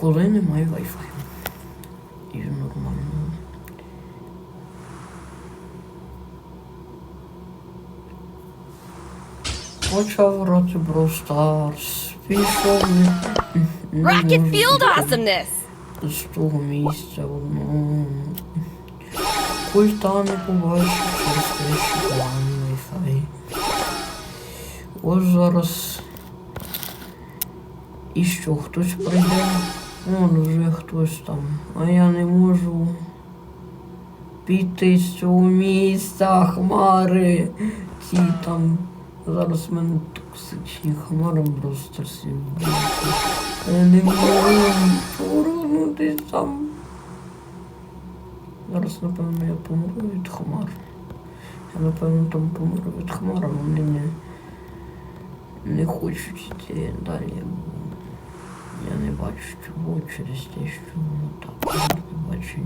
коли немає Wi-Fi. І нормально. Почав грати Brawl Stars. Пішов не, Rocket Field awesomeness! з того місця одного. Культа не побачив через те, що поганий Wi-Fi. Ось зараз. І що, хтось прийде? Вон вже хтось там. А я не можу піти з цього місця, хмари. Ці там. Зараз в мене токсичні хмари просто всі. Я не можу повернутися там. Зараз, напевно, я помру від хмар. Я, напевно, там помру від хмар, а вони не, не хочуть йти далі. Я бачу чого через те, що воно так не бачу.